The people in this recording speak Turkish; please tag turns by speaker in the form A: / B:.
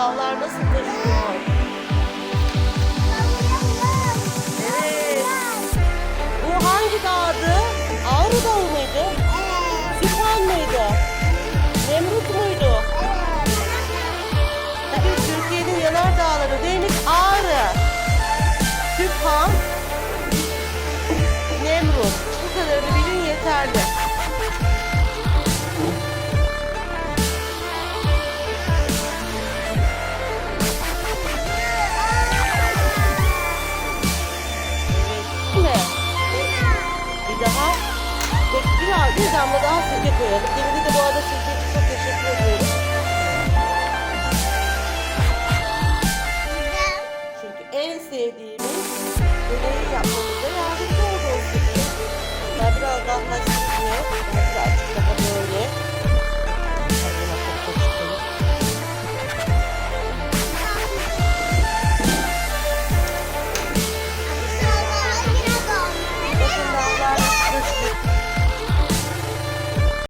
A: Dallar nasıl taşıyor? Evet. Bu hangi dağdı? Ağrı Dağı mıydı?
B: Evet.
A: Süphan mıydı? Nemrut muydu? Evet. Türkiye'nin yanar dağları neymiş? Ağrı. Süphan, Bir damla daha sirke koyalım. Dibini de bu arada sirke